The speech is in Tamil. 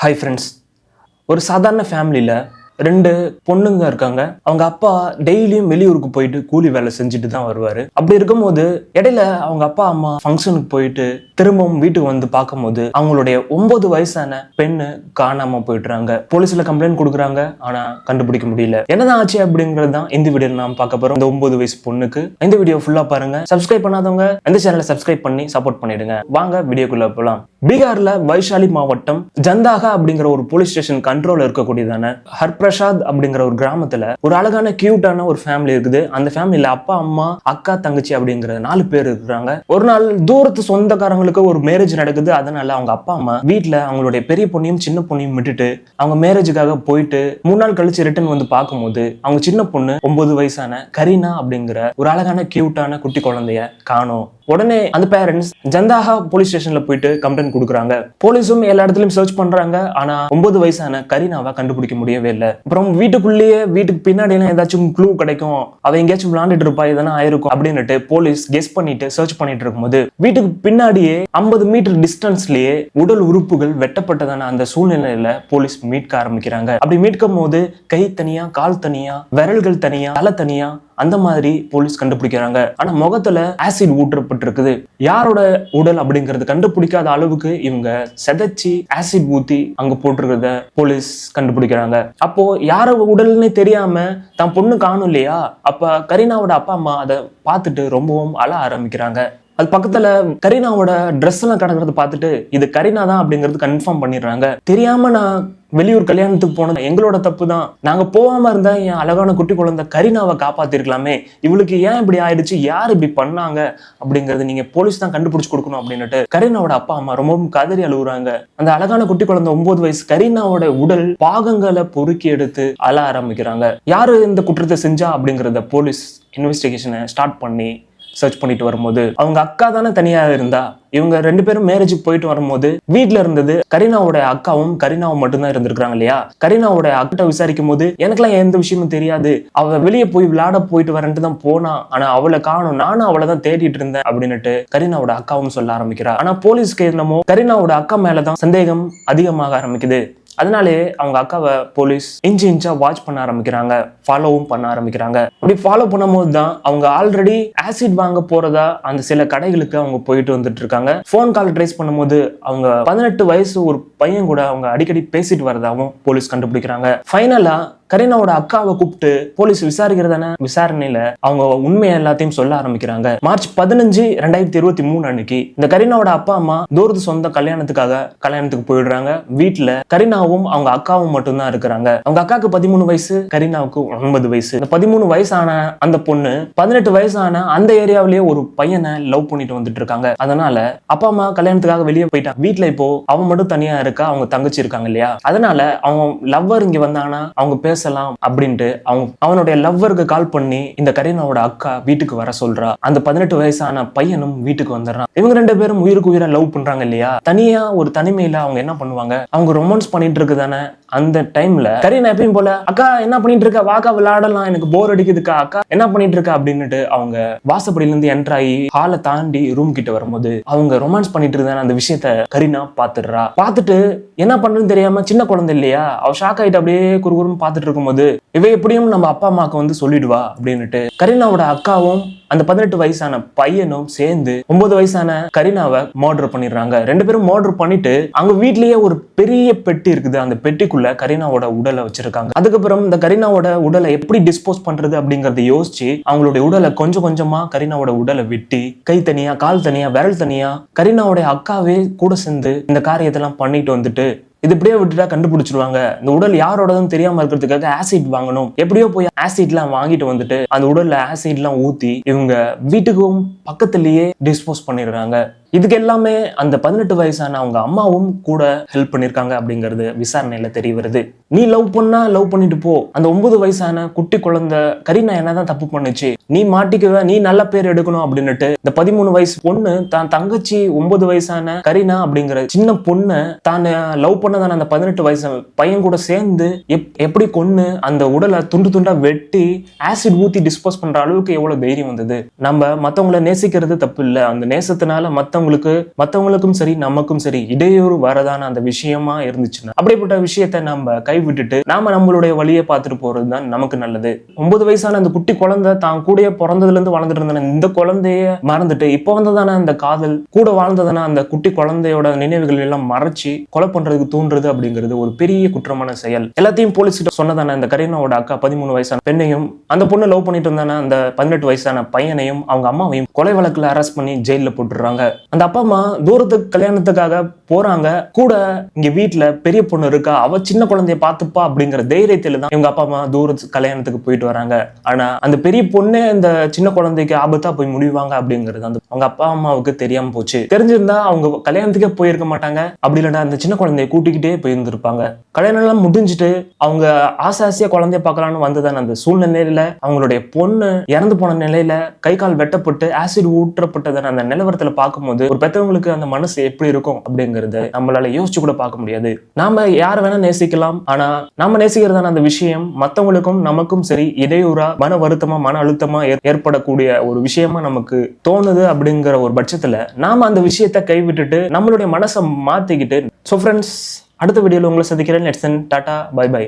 ஹாய் ஃப்ரெண்ட்ஸ் ஒரு சாதாரண ஃபேமிலியில் ரெண்டு பொண்ணுங்க இருக்காங்க. அவங்க அப்பா டெய்லியும் வெளியூருக்கு போயிட்டு கூலி வேலை செஞ்சுட்டு தான் வருவார். அப்படி இருக்கும்போது இடையில அவங்க அப்பா அம்மா ஃபங்க்ஷனுக்கு போயிட்டு திரும்பவும் வீட்டுக்கு வந்து பார்க்கும்போது அவங்களுடைய ஒன்பது வயசான பெண்ணு காணாம போயிடுறாங்க. போலீஸ்ல கம்ப்ளைண்ட் கொடுக்குறாங்க. ஆனா கண்டுபிடிக்க முடியல. என்னதான் ஆச்சு அப்படிங்கிறது தான் இந்த வீடியோ நாம் பார்க்க போறோம். இந்த ஒன்பது வயசு பொண்ணுக்கு. இந்த வீடியோ ஃபுல்லா பாருங்க. சப்ஸ்கிரைப் பண்ணாதவங்க இந்த சேனலை சப்ஸ்கிரைப் பண்ணி சப்போர்ட் பண்ணிடுங்க. வாங்க வீடியோக்குள்ள போலாம். பீகார்ல வைஷாலி மாவட்டம் ஜந்தாகா அப்படிங்கிற ஒரு போலீஸ் ஸ்டேஷன் கண்ட்ரோல் இருக்கக்கூடியதான ஹர்பிரசாத் அப்படிங்கிற ஒரு கிராமத்துல ஒரு அழகான கியூட்டான ஒரு ஃபேமிலி இருக்குது. அந்த ஃபேமிலியில அப்பா அம்மா அக்கா தங்கச்சி அப்படிங்கிற நாலு பேர் இருக்கிறாங்க. ஒரு நாள் தூரத்து சொந்தக்காரங்களுக்கு ஒரு மேரேஜ் நடக்குது. அதனால அவங்க அப்பா அம்மா வீட்டுல அவங்களுடைய பெரிய பொண்ணையும் சின்ன பொண்ணையும் விட்டுட்டு அவங்க மேரேஜுக்காக போயிட்டு மூணு நாள் கழிச்சு ரிட்டர்ன் வந்து பார்க்கும்போது அவங்க சின்ன பொண்ணு ஒன்பது வயசான கரீனா அப்படிங்கிற ஒரு அழகான கியூட்டான குட்டி குழந்தைய காணோம். உடனே அந்த பேரண்ட்ஸ் ஜந்தாஹா போலீஸ் ஸ்டேஷன்ல போயிட்டு கம்ப்ளைண்ட் கொடுக்குறாங்க. போலீஸும் எல்லா இடத்துலயும் சர்ச் பண்றாங்க. ஆனா ஒன்பது வயசான கரீனாவை கண்டுபிடிக்க முடியவே இல்லை. அப்புறம் வீட்டுக்குள்ளேயே வீட்டுக்கு பின்னாடி எல்லாம் ஏதாச்சும் க்ளூ கிடைக்கும். அவ எங்கேயாச்சும் விளாண்டுட்டு இருப்பா எதனா ஆயிருக்கும் அப்படின்னுட்டு போலீஸ் கெஸ் பண்ணிட்டு சர்ச் பண்ணிட்டு இருக்கும்போது வீட்டுக்கு பின்னாடியே ஐம்பது மீட்டர் டிஸ்டன்ஸ்லயே உடல் உறுப்புகள் வெட்டப்பட்டதான அந்த சூழ்நிலையில போலீஸ் மீட்க ஆரம்பிக்கிறாங்க. அப்படி மீட்கும் போது கை தனியா கால் தனியா விரல்கள் தனியா தலை தனியா அந்த மாதிரி போலீஸ் கண்டுபிடிக்கிறாங்க. ஆனா முகத்துல ஆசிட் ஊற்றப்பட்டிருக்குது. யாரோட உடல் அப்படிங்கறது கண்டுபிடிக்காத அளவுக்கு இவங்க செதைச்சி ஆசிட் ஊத்தி அங்க போட்டிருக்கிறத போலீஸ் கண்டுபிடிக்கிறாங்க. அப்போ யார உடல்னே தெரியாம தான் பொண்ணு காணும் இல்லையா? அப்ப கரீனாவோட அப்பா அம்மா அதை பார்த்துட்டு ரொம்பவும் அழ ஆரம்பிக்கிறாங்க. அது பக்கத்துல கரீனாவோட ட்ரெஸ் எல்லாம் கிடக்கிறத பார்த்துட்டு இது கரீனா தான் அப்படிங்கறது கன்ஃபார்ம் பண்ணிடுறாங்க. தெரியாம நான் வெளியூர் கல்யாணத்துக்கு போனது எங்களோட தப்பு தான் நாங்க போகாம இருந்தா என் அழகான குட்டி குழந்தை கரீனாவை காப்பாத்திருக்கலாமே. இவளுக்கு ஏன் இப்படி ஆயிடுச்சு? யார் இப்படி பண்ணாங்க? அப்படிங்கறது நீங்க போலீஸ் தான் கண்டுபிடிச்சு கொடுக்கணும் அப்படின்னுட்டு கரீனாவோட அப்பா அம்மா ரொம்பவும் கதறி அழுகுறாங்க. அந்த அழகான குட்டி குழந்தை ஒன்பது வயசு கரீனாவோட உடல் பாகங்களை பொறுக்கி எடுத்து அழ ஆரம்பிக்கிறாங்க. யாரு இந்த குற்றத்தை செஞ்சா அப்படிங்கறத போலீஸ் இன்வெஸ்டிகேஷனை ஸ்டார்ட் பண்ணி சர்ச் பண்ணிட்டு வரும்போது அவங்க அக்கா தானே தனியா இருந்தா இவங்க ரெண்டு பேரும் மேரேஜுக்கு போயிட்டு வரும்போது வீட்டில் இருந்தது கரீனாவோட அக்காவும் கரீனாவும் மட்டும்தான் இருந்திருக்காங்க இல்லையா? கரீனாவோட அக்கிட்ட விசாரிக்கும் போது எனக்குலாம் எந்த விஷயமும் தெரியாது. அவ வெளியே போய் விளையாட போயிட்டு வரன்ட்டு தான் போனா ஆனா அவளை காணும். நானும் அவளை தான் தேடிட்டு இருந்தேன் அப்படின்னுட்டு கரீனாவோட அக்காவும் சொல்ல ஆரம்பிக்கிறா. ஆனா போலீஸ்க்கு என்னமோ கரீனாவோட அக்கா மேலதான் சந்தேகம் அதிகமாக ஆரம்பிக்குது. அதனாலே அவங்க அக்காவை போலீஸ் இன்ச்சு இன்ச்சா வாட்ச் பண்ண ஆரம்பிக்கிறாங்க ஃபாலோவும் பண்ண ஆரம்பிக்கிறாங்க. அப்படி ஃபாலோ பண்ணும்போது தான் அவங்க ஆல்ரெடி ஆசிட் வாங்க போறதா அந்த சில கடைகளுக்கு அவங்க போயிட்டு வந்துட்டு இருக்காங்க. ஃபோன் கால் ட்ரேஸ் பண்ணும்போது அவங்க பதினெட்டு வயசு ஒரு பையன் கூட அவங்க அடிக்கடி பேசிட்டு வரதாகவும் போலீஸ் கண்டுபிடிக்கிறாங்க. ஃபைனலா கரீனாவோட அக்காவை கூப்பிட்டு போலீஸ் விசாரிக்கிறதான? விசாரணையில அவங்க உண்மையை எல்லாத்தையும் சொல்ல ஆரம்பிக்கிறாங்க. மார்ச் பதினஞ்சு ரெண்டாயிரத்தி இருபத்தி மூணு அன்னைக்கு இந்த கரீனாவோட அப்பா அம்மா தூரத்து சொந்த கல்யாணத்துக்காக கல்யாணத்துக்கு போயிடுறாங்க. வீட்டுல கரீனாவும் அவங்க அக்காவும் மட்டும்தான் இருக்கிறாங்க. அவங்க அக்காவுக்கு பதிமூணு வயசு கரீனாவுக்கு ஒன்பது வயசு. இந்த பதிமூணு வயசான அந்த பொண்ணு பதினெட்டு வயசான அந்த ஏரியாவிலேயே ஒரு பையனை லவ் பண்ணிட்டு வந்துட்டு இருக்காங்க. அதனால அப்பா அம்மா கல்யாணத்துக்காக வெளியே போயிட்டாங்க வீட்டுல இப்போ அவன் மட்டும் தனியா இருக்கா? அவங்க தங்கச்சி இருக்காங்க இல்லையா? அதனால அவங்க லவ்வர் இங்க வந்தாங்கன்னா அவங்க பேசலாம் அப்படின்ட்டு அவங்க அவனுடைய லவ்வருக்கு கால் பண்ணி இந்த கரீனாவோட அக்கா வீட்டுக்கு வர சொல்றா. அந்த பதினெட்டு வயசான பையனும் வீட்டுக்கு வந்துடுறான். இவங்க ரெண்டு பேரும் உயிருக்கு உயிரா லவ் பண்றாங்க இல்லையா? தனியா ஒரு தனிமையில அவங்க என்ன பண்ணுவாங்க? அவங்க ரொமான்ஸ் பண்ணிட்டு இருக்குதானே அந்த டைம்ல கரீனா எப்பயும் போல அக்கா என்ன பண்ணிட்டு இருக்க வாக்கா விளையாடலாம். எனக்கு போர் அடிக்குதுக்கா. அக்கா என்ன பண்ணிட்டு இருக்கா அப்படின்னுட்டு அவங்க வாசப்படியில இருந்து என்டர் ஆகி ஹாலை தாண்டி ரூம் கிட்ட வரும்போது அவங்க ரொமான்ஸ் பண்ணிட்டு இருந்தான அந்த விஷயத்த கரீனா பாத்துடுறா. பாத்துட்டு என்ன பண்றதுன்னு தெரியாம சின்ன குழந்தை இல்லையா? அவ ஷாக் ஆயிட்டு அப்படியே குறுகுறுன்னு பாத்துட்டு இருக்கும்போது இவ எப்படியும் நம்ம அப்பா அம்மாவுக்கு வந்து சொல்லிடுவா. அப்படின்னுட்டு கரீனாவோட அக்காவும் அந்த பதினெட்டு வயசான பையனும் சேர்ந்து ஒன்பது வயசான கரீனாவை மர்டர் பண்ணிடுறாங்க. ரெண்டு பேரும் மர்டர் பண்ணிட்டு அவங்க வீட்லயே ஒரு பெரிய பெட்டி இருக்குது. அந்த பெட்டிக்குள்ள கரீனாவோட உடலை வச்சிருக்காங்க. அதுக்கப்புறம் இந்த கரீனாவோட உடலை எப்படி டிஸ்போஸ் பண்றது அப்படிங்கறத யோசிச்சு அவங்களுடைய உடலை கொஞ்சம் கொஞ்சமா கரீனாவோட உடலை வெட்டி கை தனியா கால் தனியா விரல் தனியா கரீனாவோட அக்காவே கூட சேர்ந்து இந்த காரியத்தெல்லாம் பண்ணிட்டு வந்துட்டு இது இப்படியே விட்டுட்டா கண்டுபிடிச்சிருவாங்க. இந்த உடல் யாரோடதுன்னு தெரியாம இருக்கிறதுக்காக ஆசிட் வாங்கணும். எப்படியோ போய் ஆசிட்லாம் வாங்கிட்டு வந்துட்டு அந்த உடல்ல ஆசிட்லாம் ஊத்தி இவங்க வீட்டுக்கும் பக்கத்துலயே டிஸ்போஸ் பண்ணிடுறாங்க. இதுக்கு எல்லாமே அந்த பதினெட்டு வயசான அவங்க அம்மாவும் கூட ஹெல்ப் பண்ணிருக்காங்க அப்படிங்கிறது விசாரணையில தெரிய வருது. நீ லவ் பண்ணா லவ் பண்ணிட்டு போ. அந்த ஒன்பது வயசான குட்டி குழந்தை கரீனா என்னதான் தப்பு பண்ணுச்சு? நீ மாட்டிக்குவ நீ நல்ல பேர் எடுக்கணும் அப்படின்னுட்டு இந்த பதிமூணு வயசு பொண்ணு தான் தங்கச்சி ஒன்பது வயசான கரீனா அப்படிங்கிற சின்ன பொண்ணு தான் லவ் பண்ணதான அந்த பதினெட்டு வயசு பையன் கூட சேர்ந்து எப்- எப்படி கொன்னு அந்த உடலை துண்டு துண்டா வெட்டி ஆசிட் ஊத்தி டிஸ்போஸ் பண்ற அளவுக்கு எவ்வளவு தைரியம் வந்தது? நம்ம மத்தவங்களை நேசிக்கிறது தப்பு இல்லை. அந்த நேசத்தினால மத்த மற்றவங்களுக்கு மத்தவங்களுக்கும் சரி நமக்கும் சரி இடையூறு வரதான அந்த விஷயமா இருந்துச்சுன்னா அப்படிப்பட்ட விஷயத்த நம்ம கைவிட்டுட்டு நாம நம்மளுடைய வழியை பார்த்துட்டு போறது தான் நமக்கு நல்லது. ஒன்பது வயசான அந்த குட்டி குழந்தை தான் கூட பிறந்ததுல இருந்து வளர்ந்துட்டு இருந்த இந்த குழந்தைய மறந்துட்டு இப்போ வந்ததான அந்த காதல் கூட வாழ்ந்ததான அந்த குட்டி குழந்தையோட நினைவுகள் எல்லாம் மறைச்சு கொலை பண்றதுக்கு தூண்டுறது அப்படிங்கிறது ஒரு பெரிய குற்றமான செயல். எல்லாத்தையும் போலீஸ் கிட்ட சொன்னதான அந்த கரீனாவோட அக்கா பதிமூணு வயசான பெண்ணையும் அந்த பொண்ணு லவ் பண்ணிட்டு இருந்தான அந்த பதினெட்டு வயசான பையனையும் அவங்க அம்மாவையும் கொலை வழக்குல அரெஸ்ட் பண்ணி ஜெயில போட்டுடுறாங்க. அந்த அப்பா அம்மா தூரத்துக்கு கல்யாணத்துக்காக போறாங்க. கூட இங்க வீட்டுல பெரிய பொண்ணு இருக்கா? அவ சின்ன குழந்தைய பார்த்துப்பா அப்படிங்கிற தைரியத்துல தான் இவங்க அப்பா அம்மா தூரத்து கல்யாணத்துக்கு போயிட்டு வராங்க. ஆனா அந்த பெரிய பொண்ணே அந்த சின்ன குழந்தைக்கு ஆபத்தா போய் முடிவாங்க அப்படிங்கிறது அந்த அவங்க அப்பா அம்மாவுக்கு தெரியாம போச்சு. தெரிஞ்சிருந்தா அவங்க கல்யாணத்துக்கே போயிருக்க மாட்டாங்க. அப்படி இல்லைன்னா அந்த சின்ன குழந்தைய கூட்டிக்கிட்டே போயிருந்திருப்பாங்க. கல்யாணம் எல்லாம் முடிஞ்சுட்டு அவங்க ஆசை ஆசையா குழந்தைய பாக்கலாம்னு வந்ததான அந்த சூழ்நிலையில அவங்களுடைய பொண்ணு இறந்து போன நிலையில கை கால் வெட்டப்பட்டு ஆசிட் ஊற்றப்பட்டதான அந்த நிலவரத்துல பார்க்கும்போது ஒரு பெற்றவங்களுக்கு அந்த மனசு எப்படி இருக்கும் அப்படிங்கறது நம்மளால யோசிச்சு கூட பார்க்க முடியாது. நாம யார் வேணா நேசிக்கலாம். ஆனா நாம நேசிக்கிறதான அந்த விஷயம் மத்தவங்களுக்கும் நமக்கும் சரி இடையூறா மன வருத்தமா மன அழுத்தமா ஏற்படக்கூடிய ஒரு விஷயமா நமக்கு தோணுது அப்படிங்கிற ஒரு பட்சத்துல நாம அந்த விஷயத்தை கைவிட்டுட்டு நம்மளுடைய மனசை மாத்திக்கிட்டு. ஸோ ஃப்ரெண்ட்ஸ் அடுத்த வீடியோவில் உங்களை சந்திக்கிறேன். லெட்ஸன் டாடா பை பை